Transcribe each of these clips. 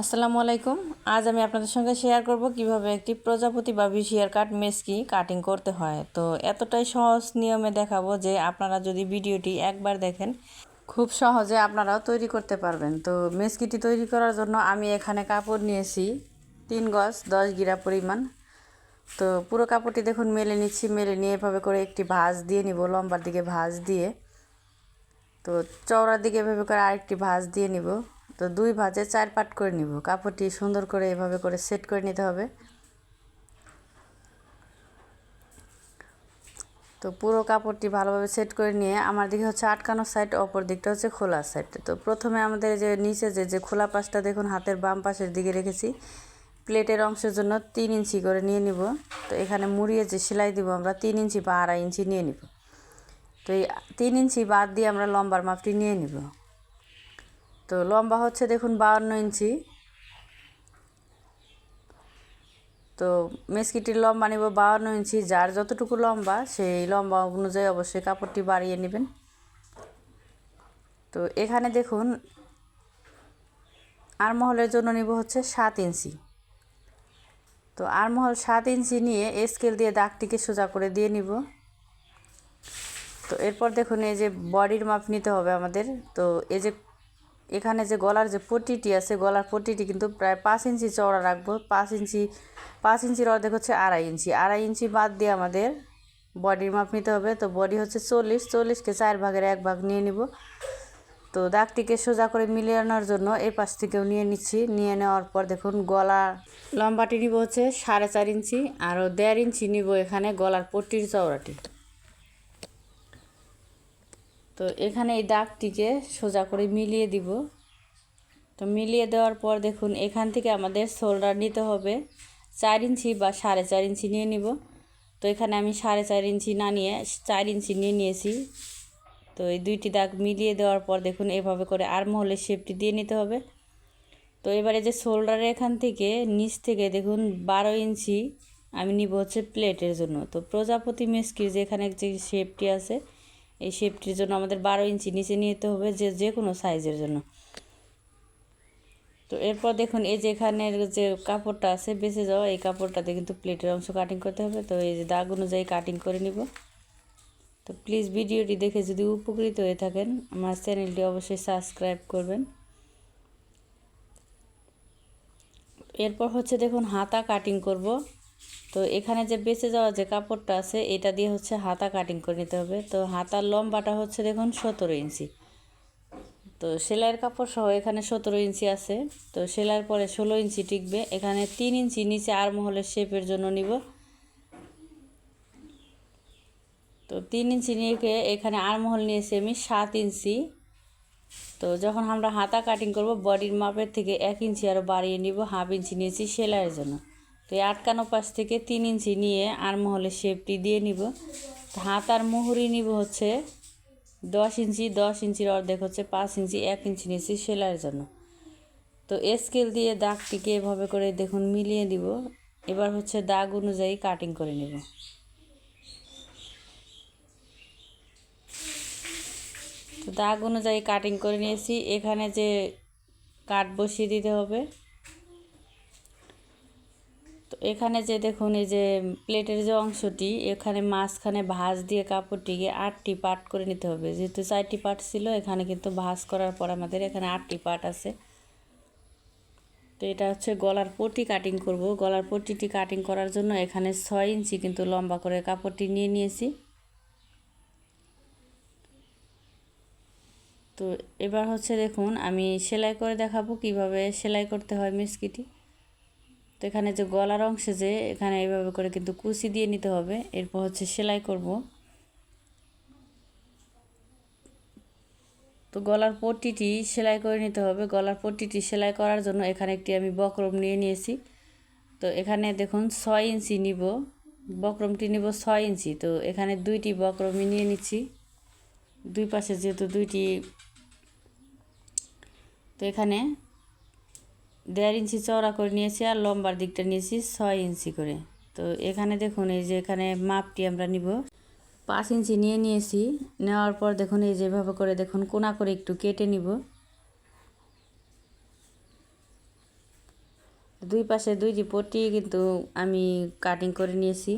আসসালামু আলাইকুম। আজ আমি আপনাদের সঙ্গে শেয়ার করব কীভাবে একটি প্রজাপতি বা ভিসিআর কাট মেসকি কাটিং করতে হয়। তো এতটাই সহজ নিয়মে দেখাবো যে আপনারা যদি ভিডিওটি একবার দেখেন, খুব সহজে আপনারাও তৈরি করতে পারবেন। তো মেসকিটি তৈরি করার জন্য আমি এখানে কাপড় নিয়েছি তিন গজ, দশ গিরা পরিমাণ। তো পুরো কাপড়টি দেখুন, মেলে নিচ্ছি, মেলে নিয়ে এভাবে করে একটি ভাঁজ দিয়ে নিব, লম্বার দিকে ভাঁজ দিয়ে। তো চওড়ার দিকে এভাবে করে আরেকটি ভাঁজ দিয়ে নিব। তো দুই ভাঁজে চার পাট করে নিব। কাপড়টি সুন্দর করে এভাবে করে সেট করে নিতে হবে। তো পুরো কাপড়টি ভালোভাবে সেট করে নিয়ে আমার দিকে হচ্ছে আটকানো সাইড অপর দিকটা হচ্ছে খোলা সাইড তো প্রথমে আমাদের যে নিচে যে যে খোলা পাশটা দেখুন, হাতের বাম পাশের দিকে রেখেছি। প্লেটের অংশের জন্য তিন ইঞ্চি করে নিয়ে নিব। তো এখানে মুড়িয়ে যে সেলাই দিব আমরা, তিন ইঞ্চি বা আড়াই ইঞ্চি নিয়ে নিব। তো এই তিন ইঞ্চি বাদ দিয়ে আমরা লম্বার মাপটি নিয়ে নিব। তো লম্বা হচ্ছে দেখুন বাউন্ন ইঞ্চি। তো মেসকিটির লম্বা নিব বাউন্ন ইঞ্চি, যার যতটুকু লম্বা, সেই লম্বা অনুযায়ী অবশ্যই কাপড়টি বাড়িয়ে নেবেন। তো এখানে দেখুন, আরমহলের জন্য নিব হচ্ছে সাত ইঞ্চি। তো আরমহল সাত ইঞ্চি নিয়ে স্কেল দিয়ে দাগটিকে সোজা করে দিয়ে নিব। তো এরপর দেখুন, এই যে বডির মাপ নিতে হবে আমাদের। তো এই যে এখানে যে গলার যে পট্টিটি আছে, গলার পট্টিটি কিন্তু প্রায় পাঁচ ইঞ্চি চওড়া রাখব। পাঁচ ইঞ্চি, পাঁচ ইঞ্চির অর্ধেক হচ্ছে আড়াই ইঞ্চি। আড়াই ইঞ্চি বাদ দিয়ে আমাদের বডির মাপ নিতে হবে। তো বডি হচ্ছে চল্লিশ, চল্লিশকে চার ভাগের এক ভাগ নিয়ে নিব। তো দাগটিকে সোজা করে মিলিয়ে আনার জন্য এই পাশ থেকেও নিয়ে নিচ্ছি। নিয়ে নেওয়ার পর দেখুন গলা লম্বাটি নিব হচ্ছে সাড়ে চার ইঞ্চি, আরও দেড় ইঞ্চি নিব এখানে গলার পট্টির চওড়াটি। তো এখানে এই দাগটিকে সোজা করে মিলিয়ে দিব। তো মিলিয়ে দেওয়ার পর দেখুন, এখান থেকে আমাদের শোল্ডার নিতে হবে। চার ইঞ্চি বা সাড়ে চার ইঞ্চি নিয়ে নিব। তো এখানে আমি সাড়ে চার ইঞ্চি না নিয়ে চার ইঞ্চি নিয়ে নিয়েছি। তো এই দুইটি দাগ মিলিয়ে দেওয়ার পর দেখুন, এভাবে করে আর্মহলের শেপটি দিয়ে নিতে হবে। তো এবারে যে শোল্ডারের এখান থেকে নিচ থেকে দেখুন, বারো ইঞ্চি আমি নিব হচ্ছে প্লেটের জন্য। তো প্রজাপতি মেসকির যেখানে যে শেপটি আছে এই শেপটির জন্য আমাদের বারো ইঞ্চি নিচে নিতে হবে যে যে কোনো সাইজের জন্য। তো এরপর দেখুন, এই যে এখানের যে কাপড়টা আছে, বেঁচে যাওয়া, এই কাপড়টাতে কিন্তু প্লেটের অংশ কাটিং করতে হবে। তো এই যে দাগ অনুযায়ী কাটিং করে নিব। তো প্লিজ ভিডিওটি দেখে যদি উপকৃত হয়ে থাকেন, আমার চ্যানেলটি অবশ্যই সাবস্ক্রাইব করবেন। এরপর হচ্ছে দেখুন, হাতা কাটিং করব। তো এখানে যে বেঁচে যাওয়া যে কাপড়টা আছে, এটা দিয়ে হচ্ছে হাতা কাটিং করে নিতে হবে। তো হাতার লম্বাটা হচ্ছে দেখুন সতেরো ইঞ্চি। তো সেলাইয়ের কাপড় সহ এখানে সতেরো ইঞ্চি আছে। তো সেলাইয়ের পরে ষোলো ইঞ্চি টিকবে। এখানে তিন ইঞ্চি নিচে আর মহলের শেপের জন্য নিব। তো তিন ইঞ্চি নিয়ে এখানে আরমহল নিয়েছি আমি সাত ইঞ্চি। তো যখন আমরা হাতা কাটিং করব বডির মাপের থেকে এক ইঞ্চি আরও বাড়িয়ে নিব, হাফ ইঞ্চি নিয়েছি সেলাইয়ের জন্য। তো আটকানো পাশ থেকে তিন ইঞ্চি নিয়ে আরমহলের শেপটি দিয়ে নিব। হাত আর মুহুরি নিব হচ্ছে দশ ইঞ্চি, দশ ইঞ্চির অর্ধেক হচ্ছে পাঁচ ইঞ্চি, এক ইঞ্চি নিয়েছি সেলাইয়ের জন্য। তো স্কেল দিয়ে দাগটিকে এভাবে করে দেখুন মিলিয়ে দিব। এবার হচ্ছে দাগ অনুযায়ী কাটিং করে নেব। তো দাগ অনুযায়ী কাটিং করে নিয়েছি। এখানে যে কাট বসিয়ে দিতে হবে তো এখানে যে দেখুন, এই যে প্লেটের যে অংশটি, এখানে মাঝখানে ভাঁজ দিয়ে কাপড়টিকে আটটি পাট করে নিতে হবে। যেহেতু চারটি পাট ছিল, এখানে কিন্তু ভাঁজ করার পর আমাদের এখানে আটটি পাট আছে। তো এটা হচ্ছে গলার পটি কাটিং করব। গলার পটিটি কাটিং করার জন্য এখানে ছয় ইঞ্চি কিন্তু লম্বা করে কাপড়টি নিয়ে নিয়েছি। তো এবার হচ্ছে দেখুন, আমি সেলাই করে দেখাবো কীভাবে সেলাই করতে হয় মিসকিটি। তো এখানে যে গলার অংশে যে, এখানে এইভাবে করে কিন্তু কুচি দিয়ে নিতে হবে। এরপর হচ্ছে সেলাই করব। তো গলার পট্টিটি সেলাই করে নিতে হবে। গলার পট্টিটি সেলাই করার জন্য এখানে একটি আমি বক্রম নিয়ে নিয়েছি। তো এখানে দেখুন ছয় ইঞ্চি নিব। বক্রমটি নিব ছয় ইঞ্চি। তো এখানে দুইটি বক্রমই নিয়ে নিচ্ছি। দুই পাশে যেহেতু দুইটি, তো এখানে দেড় ইঞ্চি চওড়া করে নিয়েছি আর লম্বার দিকটা নিয়েছি ছয় ইঞ্চি করে। তো এখানে দেখুন, এই যে এখানে মাপটি আমরা নিব। পাঁচ ইঞ্চি নিয়ে নিয়েছি। নেওয়ার পর দেখুন, এই যেভাবে করে দেখুন, কোনা করে একটু কেটে নিব। দুই পাশে দুইটি পট্টি কিন্তু আমি কাটিং করে নিয়েছি।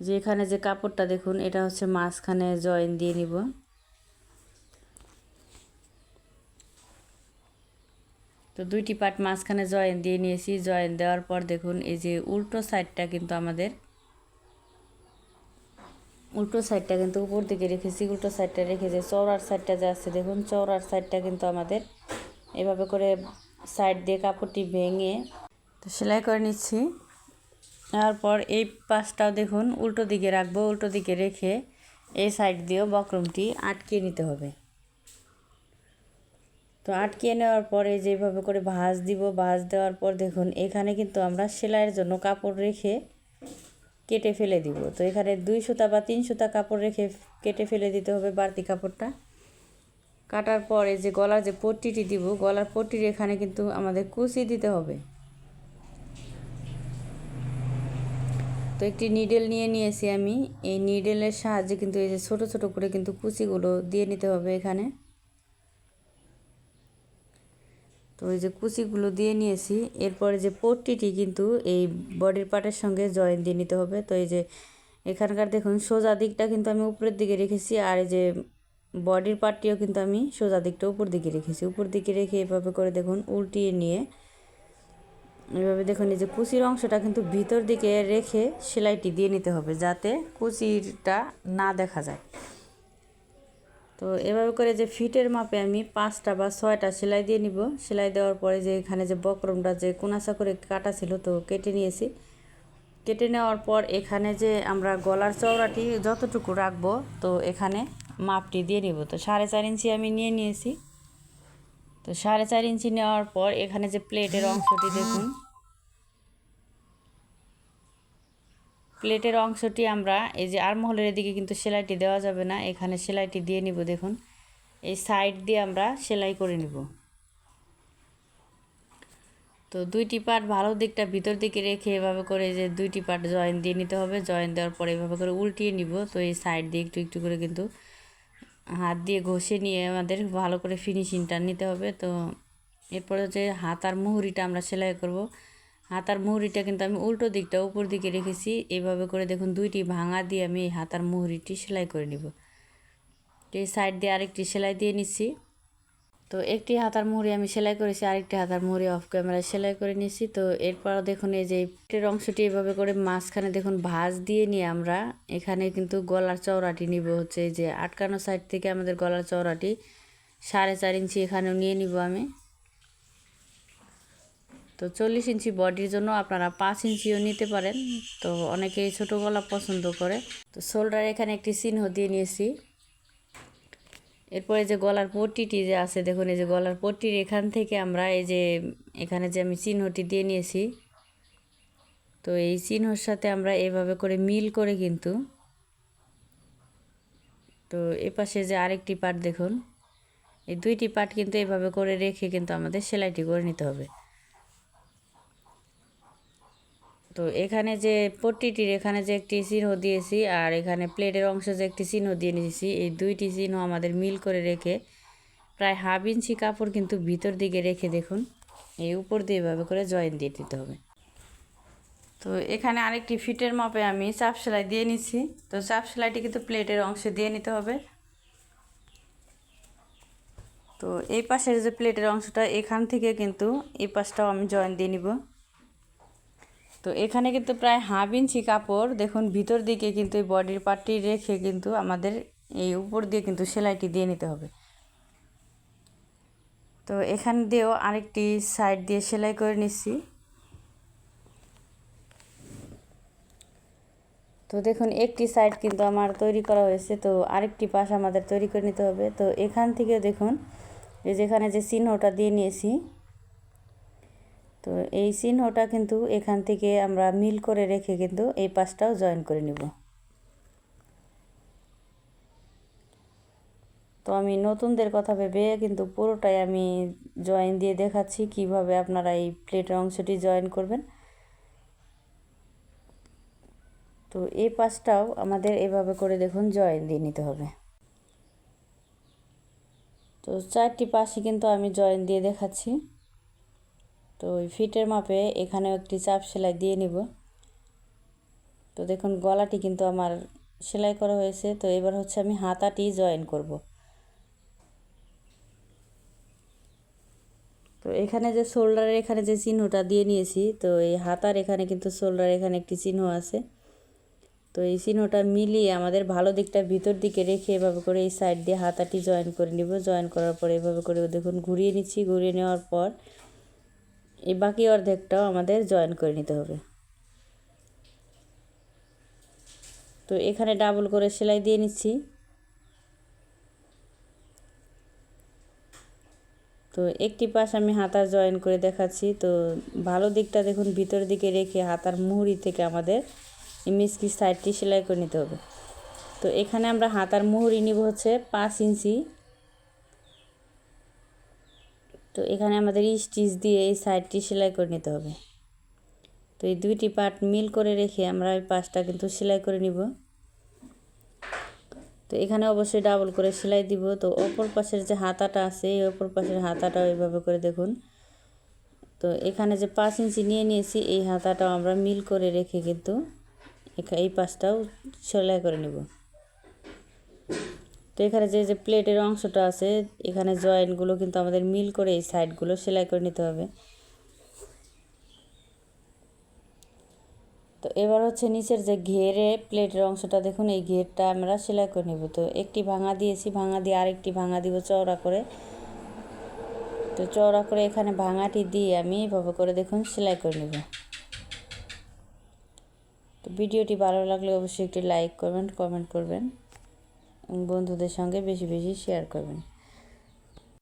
যে এখানে যে কাপড়টা দেখুন, এটা হচ্ছে মাঝখানে জয়েন দিয়ে নিব। তো দুইটি পার্ট মাঝখানে জয়েন দিয়ে নিয়েছি। জয়েন দেওয়ার পর দেখুন, এই যে উল্টো সাইডটা কিন্তু আমাদের, উল্টো সাইডটা কিন্তু উপর দিকে রেখেছি, উল্টো সাইডটা রেখে যে চৌড়ার সাইডটা যে আছে, দেখুন চৌড়ার সাইডটা কিন্তু আমাদের এভাবে করে সাইড দিয়ে কাপড়টি ভেঙে তো সেলাই করে নিচ্ছি। তারপর এই পাশটাও দেখুন, উল্টো দিকে রাখব, উল্টো দিকে রেখে এই সাইড দিয়েও বক্রমটি আটকে নিতে হবে। তো আটকে নেওয়ার পরে যেভাবে করে ভাঁজ দিব, ভাঁজ দেওয়ার পর দেখুন, এখানে কিন্তু আমরা সেলাইয়ের জন্য কাপড় রেখে কেটে ফেলে দিব। তো এখানে দুই সুতা বা তিন সুতা কাপড় রেখে কেটে ফেলে দিতে হবে বাড়তি কাপড়টা। কাটার পরে যে গলার যে পট্টিটি দিব, গলার পট্টির এখানে কিন্তু আমাদের কুচি দিতে হবে। তো একটি নিডেল নিয়ে নিয়েছি আমি। এই নিডেলের সাহায্যে কিন্তু এই যে ছোট ছোট করে কিন্তু কুচিগুলো দিয়ে নিতে হবে এখানে। তো এই যে কুচিগুলো দিয়ে নিয়েছি। এরপরে যে পট্টিটি কিন্তু এই বডির পার্টের সঙ্গে জয়েন দিয়ে নিতে হবে। তো এই যে এখানকার দেখুন সোজা দিকটা কিন্তু আমি উপরের দিকে রেখেছি আর এই যে বডির পার্টটিও কিন্তু আমি সোজা দিকটা উপর দিকে রেখেছি। উপর দিকে রেখে এভাবে করে দেখুন উল্টিয়ে নিয়ে এভাবে দেখুন এই যে কুচির অংশটা কিন্তু ভিতর দিকে রেখে সেলাইটি দিয়ে নিতে হবে যাতে কুচিটা না দেখা যায়। তো এভাবে করে যে ফিটের মাপে আমি পাঁচটা বা ছয়টা সেলাই দিয়ে নিব। সেলাই দেওয়ার পরে যে এখানে যে বক্রমটা, যে কোনাসা করে কাটা ছিল তো কেটে নিয়েছি। কেটে নেওয়ার পর এখানে যে আমরা গলার চওড়াটি যতটুকু রাখব তো এখানে মাপটি দিয়ে নিব। তো সাড়ে চার ইঞ্চি আমি নিয়ে নিয়েছি। তো সাড়ে চার ইঞ্চি নেওয়ার পর এখানে যে প্লেটের অংশটি দেখুন। প্লেটের অংশটি আমরা, এই যে আরমহলের দিকে কিন্তু সেলাইটি দেওয়া যাবে না, এখানে সেলাইটি দিয়ে নিব, দেখুন। এই সাইড দিয়ে আমরা সেলাই করে নিব। তো দুইটি পার্ট ভালো দিকটা ভিতর দিকে রেখে এভাবে করে যে দুইটি পার্ট জয়েন দিয়ে নিতে হবে, জয়েন দেওয়ার পরে এভাবে করে উল্টিয়ে নিব। তো এই সাইড দিয়ে একটু একটু করে কিন্তু হাত দিয়ে ঘষে নিয়ে আমাদের ভালো করে ফিনিশিংটা নিতে হবে। তো এরপরে যে হাত আর মুহুরিটা আমরা সেলাই করব। হাতার মুহুরিটা কিন্তু আমি উল্টো দিকটা উপর দিকে রেখেছি। এভাবে করে দেখুন দুইটি ভাঙা দিয়ে আমি এই হাতার মুহুরিটি সেলাই করে নিব। এই সাইড দিয়ে আরেকটি সেলাই দিয়ে নিচ্ছি। তো একটি হাতার মুহুরি আমি সেলাই করেছি, আরেকটি হাতার মুহুরি অফ ক্যামেরায় সেলাই করে নিয়েছি। তো এরপর দেখুন এই যে পেটের অংশটি এভাবে করে মাঝখানে দেখুন ভাঁজ দিয়ে নিয়ে আমরা এখানে কিন্তু গলার চওড়াটি নিব। হচ্ছে এই যে আটকানো সাইড থেকে আমাদের গলার চওড়াটি সাড়ে চার ইঞ্চি এখানেও নিয়ে নিব আমি। তো চল্লিশ ইঞ্চি বডির জন্য আপনারা পাঁচ ইঞ্চিও নিতে পারেন। তো অনেকেই ছোটো গলা পছন্দ করে। তো শোল্ডার এখানে একটি চিহ্ন দিয়ে নিয়েছি। এরপরে যে গলার পট্টিটি যে আছে, দেখুন, এই যে গলার পট্টির এখান থেকে আমরা এই যে এখানে যে আমি চিহ্নটি দিয়ে নিয়েছি, তো এই চিহ্নর সাথে আমরা এভাবে করে মিল করে কিন্তু, তো এ পাশে যে আরেকটি পার্ট দেখুন, এই দুইটি পার্ট কিন্তু এভাবে করে রেখে কিন্তু আমাদের সেলাইটি করে নিতে হবে। তো এখানে যে পট্টিটির এখানে যে একটি চিহ্ন দিয়েছি আর এখানে প্লেটের অংশে যে একটি চিহ্ন দিয়ে নিয়েছি, এই দুইটি চিহ্ন আমাদের মিল করে রেখে প্রায় হাফ ইঞ্চি কাপড় কিন্তু ভিতর দিকে রেখে দেখুন, এই উপর দিয়ে এভাবে করে জয়েন দিয়ে দিতে হবে। তো এখানে আরেকটি ফিটের মাপে আমি চাপ সেলাই দিয়ে নিচ্ছি, তো চাপ সেলাইটি কিন্তু প্লেটের অংশে দিয়ে নিতে হবে। তো এই পাশের যে প্লেটের অংশটা, এখান থেকে কিন্তু এই পাশটাও আমি জয়েন দিয়ে নিব। তো এখানে কিন্তু প্রায় হাফ ইঞ্চি কাপড়। দেখুন, ভিতর দিকে কিন্তু এই বডির পার্টটি রেখে কিন্তু আমাদের এই উপর দিয়ে কিন্তু সেলাইটি দিয়ে নিতে হবে। তো এখান দিয়েও আরেকটি সাইড দিয়ে সেলাই করে নিচ্ছি। তো দেখুন, একটি সাইড কিন্তু আমার তৈরি করা হয়েছে। তো আরেকটি পাশ আমাদের তৈরি করে নিতে হবে। তো এখান থেকে দেখুন যেখানে যে চিহ্নটা দিয়ে নিয়েছি তো এই চিহ্নটা কিন্তু এখান থেকে আমরা মিল করে রেখে কিন্তু এই পাশটাও জয়েন করে নিব। তো আমি নতুনদের কথা ভেবে কিন্তু পুরোটাই আমি জয়েন দিয়ে দেখাচ্ছি কীভাবে আপনারা এই প্লেটের অংশটি জয়েন করবেন। তো এই পাশটাও আমাদের এভাবে করে দেখুন জয়েন দিয়ে নিতে হবে। তো চারটি পাশে কিন্তু আমি জয়েন দিয়ে দেখাচ্ছি। তো ওই ফিটের মাপে এখানেও একটি চাপ সেলাই দিয়ে নিব। তো দেখুন, গলাটি কিন্তু আমার সেলাই করা হয়েছে, তো এবার হচ্ছে আমি হাতাটি জয়েন করব। তো এখানে যে শোল্ডারের এখানে যে চিহ্নটা দিয়ে নিয়েছি, তো এই হাতার এখানে কিন্তু শোল্ডার এখানে একটি চিহ্ন আছে। তো এই চিহ্নটা মিলিয়ে আমাদের ভালো দিকটা ভিতর দিকে রেখে এভাবে করে এই সাইড দিয়ে হাতাটি জয়েন করে নিব। জয়েন করার পর এভাবে করে দেখুন, ঘুরিয়ে নিচ্ছি। ঘুরিয়ে নেওয়ার পর এই বাকি অর্ধেকটাও আমাদের জয়েন করে নিতে হবে। তো এখানে ডাবল করে সেলাই দিয়ে নিচ্ছি। তো একটি পাশ আমি হাতার জয়েন করে দেখাচ্ছি। তো ভালো দিকটা দেখুন, ভিতর দিকে রেখে হাতার মুহুরি থেকে আমাদের মিসকি সাইডটি সেলাই করে নিতে হবে। তো এখানে আমরা হাতার মুহুরি নিব হচ্ছে পাঁচ ইঞ্চি। তো এখানে আমাদের স্টিচ দিয়ে এই সাইডটি সেলাই করে নিতে হবে। তো এই দুইটি পার্ট মিল করে রেখে আমরা এই পাশটা কিন্তু সেলাই করে নিব। তো এখানে অবশ্যই ডাবল করে সেলাই দিব। তো অপর পাশের যে হাতাটা আছে, এই অপর পাশের হাতাটাও এইভাবে করে দেখুন। তো এখানে যে পাঁচ ইঞ্চি নিয়ে নিয়েছি, এই হাতাটাও আমরা মিল করে রেখে কিন্তু এই পাশটাও সেলাই করে নিব। তো এখানে যে যে প্লেটের অংশটা আছে, এখানে জয়েন্টগুলো কিন্তু আমাদের মিল করে এই সাইডগুলো সেলাই করে নিতে হবে। তো এবার হচ্ছে নিচের যে ঘেরে প্লেটের অংশটা, দেখুন এই ঘেরটা আমরা সেলাই করে নেব। তো একটি ভাঙা দিয়েছি, ভাঙা দিয়ে আরেকটি ভাঙা দিব চওড়া করে। তো চওড়া করে এখানে ভাঙাটি দিয়ে আমি এভাবে করে, দেখুন, সেলাই করে নেব। তো ভিডিওটি ভালো লাগলে অবশ্যই একটি লাইক করবেন কমেন্ট করবেন। বন্ধুদের সঙ্গে বেশি বেশি শেয়ার করবেন।